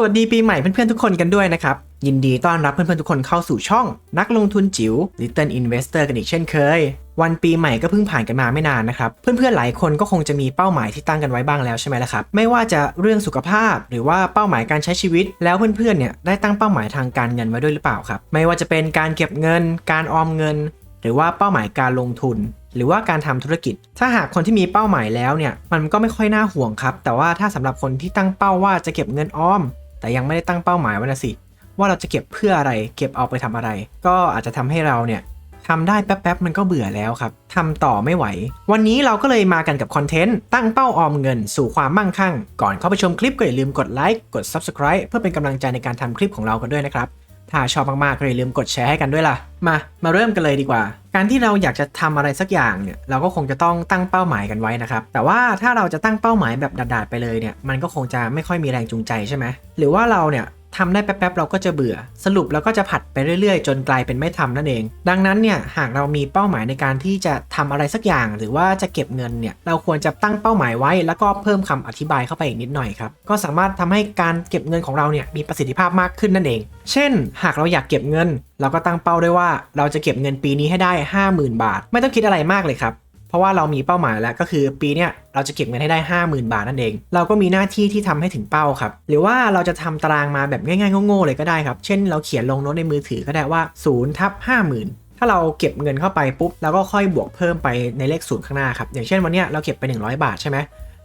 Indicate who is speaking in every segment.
Speaker 1: สวัสดีปีใหม่เพื่อนๆทุกคนกันด้วยนะครับ ยินดีต้อนรับเพื่อนๆทุกคนเข้าสู่ช่อง นักลงทุนจิ๋ว Little Investor กันอีกเช่นเคย วันปีใหม่ก็เพิ่งผ่านกันมาไม่นานนะครับ เพื่อนๆหลายคนก็คงจะมีเป้าหมายที่ตั้งกันไว้บ้างแล้วใช่ไหมล่ะครับ ไม่ว่าจะเรื่องสุขภาพหรือว่าเป้าหมายการใช้ชีวิต แล้วเพื่อนๆเนี่ยได้ตั้งเป้าหมายทางการเงินไว้ด้วยหรือเปล่าครับ ไม่ว่าจะเป็นการเก็บเงิน การออมเงิน หรือว่าเป้าหมายการลงทุนหรือว่าการทำธุรกิจ ถ้าหากคนที่มีเป้าหมายแล้วเนี่ย มันก็ไม่ค่อยน่าห่วงครับ แต่ว่าถ้าสำหรับคนที่ตั้งเป้าว่าจะเก็บเงินออม แต่ยังไม่ได้ตั้งเป้าหมายไว้นะสิ ว่าเราจะเก็บเพื่ออะไร เก็บเอาไปทำอะไร ก็อาจจะทำให้เราเนี่ยทำได้แป๊บๆมันก็เบื่อแล้วครับทำต่อไม่ไหว วันนี้เราก็เลยมากันกับคอนเทนต์ ตั้งเป้าออมเงินสู่ความมั่งคั่ง ก่อนเข้าไปชมคลิปก็อย่าลืมกดไลค์กด Subscribe เพื่อเป็นกำลังใจในการทำคลิปของเรากันด้วยนะครับ ถ้าชอบมากๆก็อย่าลืมกดแชร์ให้กันด้วยล่ะ มา มาเริ่มกันเลยดีกว่า การที่เราอยากจะทำอะไรสักอย่างเนี่ยเราก็คงจะต้องตั้งเป้าหมายกันไว้นะครับ แต่ว่าถ้าเราจะตั้งเป้าหมายแบบดาดๆไปเลยเนี่ยมันก็คงจะไม่ค่อยมีแรงจูงใจใช่ไหมหรือว่าเราเนี่ย ทำได้แป๊บๆเราก็จะเบื่อ สรุปเราก็จะผัดไปเรื่อยๆ จนกลายเป็นไม่ทำนั่นเอง ดังนั้นเนี่ยหากเรามีเป้าหมายในการที่จะทำอะไรสักอย่าง หรือว่าจะเก็บเงินเนี่ยเราควรจะตั้งเป้าหมายไว้ แล้วก็เพิ่มคำอธิบายเข้าไปอีกนิดหน่อยครับก็สามารถทำให้การเก็บเงินของเราเนี่ยมีประสิทธิภาพมากขึ้นนั่นเอง เช่น หากเราอยากเก็บเงิน เราก็ตั้งเป้าด้วยว่า เราจะเก็บเงินปีนี้ให้ได้ 50,000 บาท ไม่ต้องคิดอะไรมากเลยครับ เพราะว่าเรามีเป้าหมายแล้วก็คือปีเนี้ยเราจะเก็บเงินให้ได้ 50,000 บาทนั่นเอง เราก็มีหน้าที่ที่ทำให้ถึงเป้าครับ หรือว่าเราจะทำตารางมาแบบง่ายๆโง่ๆเลยก็ได้ครับ เช่นเราเขียนลงโน้ตในมือถือก็ได้ว่า0ทับห้าหมื่นถ้าเราเก็บเงินเข้าไปปุ๊บเราก็ค่อยบวกเพิ่มไปในเลขศูนย์ข้างหน้าครับอย่างเช่นวันนี้เราเก็บไป 100 บาทใช่ไหม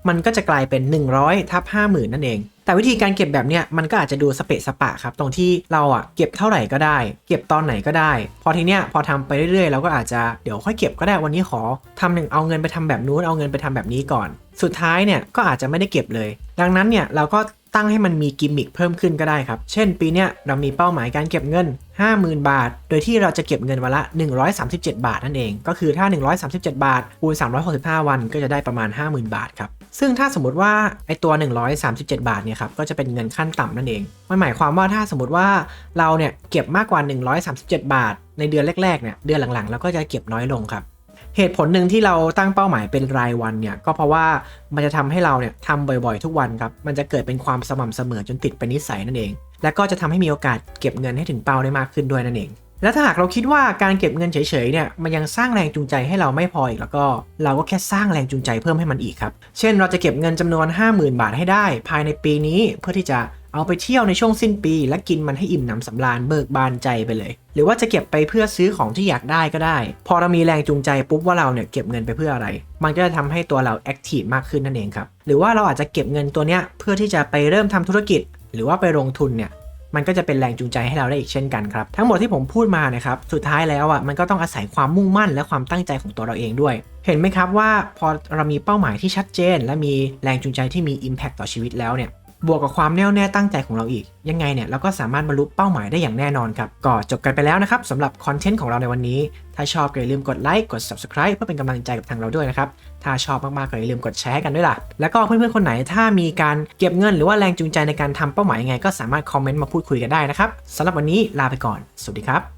Speaker 1: มันก็จะกลายเป็น 100ทับ50,000 นั่นเอง แต่วิธีการเก็บแบบเนี้ยมันก็อาจจะดูสเปะสปะครับตรงที่เราอะเก็บเท่าไหร่ก็ได้ เก็บตอนไหนก็ได้ พอทีเนี้ยพอทำไปเรื่อยๆเราก็อาจจะเดี๋ยวค่อยเก็บก็ได้วันนี้ขอทำหนึ่งเอาเงินไปทำแบบนู้นเอาเงินไปทำแบบนี้ก่อน สุดท้ายเนี่ยก็อาจจะไม่ได้เก็บเลย ดังนั้นเนี่ยเราก็ตั้งให้มันมีกิมมิคเพิ่มขึ้นก็ได้ครับ เช่นปีเนี้ยเรามีเป้าหมายการเก็บเงิน 50,000 บาท โดยที่เราจะเก็บเงินวันละ 137 บาทนั่นเอง ก็คือถ้า 137 บาทคูณ365 วันก็จะได้ประมาณ 50,000 บาทครับ ซึ่งถ้าสมมติว่าไอตัว 137 บาทเนี่ยครับก็จะเป็นเงินขั้นต่ำนั่นเองมันหมายความว่าถ้าสมมติว่าเราเนี่ยเก็บมากกว่า 137 บาท ในเดือนแรกๆเนี่ยเดือนหลังๆเราก็จะเก็บน้อยลงครับเหตุผลหนึ่งที่เราตั้งเป้าหมายเป็นรายวันเนี่ยก็เพราะว่ามันจะทำให้เราเนี่ยทำบ่อยๆ ทุกวันครับมันจะเกิดเป็นความสม่ำเสมอจนติดเป็นนิสัยนั่นเอง และก็จะทำให้มีโอกาสเก็บเงินให้ถึงเป้าได้มากขึ้นด้วยนั่นเอง และถ้าหากเราคิดว่าการเก็บเงินเฉยๆเนี่ยมันยังสร้างแรงจูงใจให้เราไม่พออีกแล้วก็ เราก็แค่สร้างแรงจูงใจเพิ่มให้มันอีกครับ เช่นเราจะเก็บเงินจำนวน 50,000 บาทให้ได้ ภายในปีนี้เพื่อที่จะเอาไปเที่ยวในช่วงสิ้นปี และกินมันให้อิ่มหนำสำราญเบิกบานใจไปเลย หรือว่าจะเก็บไปเพื่อซื้อของที่อยากได้ก็ได้ พอเรามีแรงจูงใจปุ๊บว่าเราเนี่ยเก็บเงินไปเพื่ออะไร มันก็จะทำให้ตัวเราแอคทีฟมากขึ้นนั่นเองครับ หรือว่าเราอาจจะเก็บเงินตัวเนี้ยเพื่อที่จะไปเริ่มทำธุรกิจ หรือว่าไปลงทุนเนี่ย มันก็จะเป็นแรงจูงใจให้เราได้อีกเช่นกันครับ ทั้งหมดที่ผมพูดมานะครับ สุดท้ายแล้วอะมันก็ต้องอาศัยความมุ่งมั่นและความตั้งใจของตัวเราเองด้วย เห็นไหมครับว่าพอเรามีเป้าหมายที่ชัดเจน และมีแรงจูงใจที่มี Impact ต่อชีวิตแล้วเนี่ย บวกกับความแน่วแน่ตั้งใจของเราอีก ยังไงเนี่ยเราก็สามารถบรรลุเป้าหมายได้อย่างแน่นอนครับ ก็จบกันไปแล้วนะครับสำหรับคอนเทนต์ของเราในวันนี้ ถ้าชอบก็อย่าลืมกดไลค์กด Subscribe เพื่อเป็นกำลังใจกับทางเราด้วยนะครับ ถ้าชอบมากๆก็อย่าลืมกดแชร์กันด้วยล่ะ แล้วก็เพื่อนๆคนไหนถ้ามีการเก็บเงินหรือว่าแรงจูงใจในการทำเป้าหมายยังไง ก็สามารถคอมเมนต์มาพูดคุยกันได้นะครับสำหรับวันนี้ลาไปก่อน สวัสดีครับ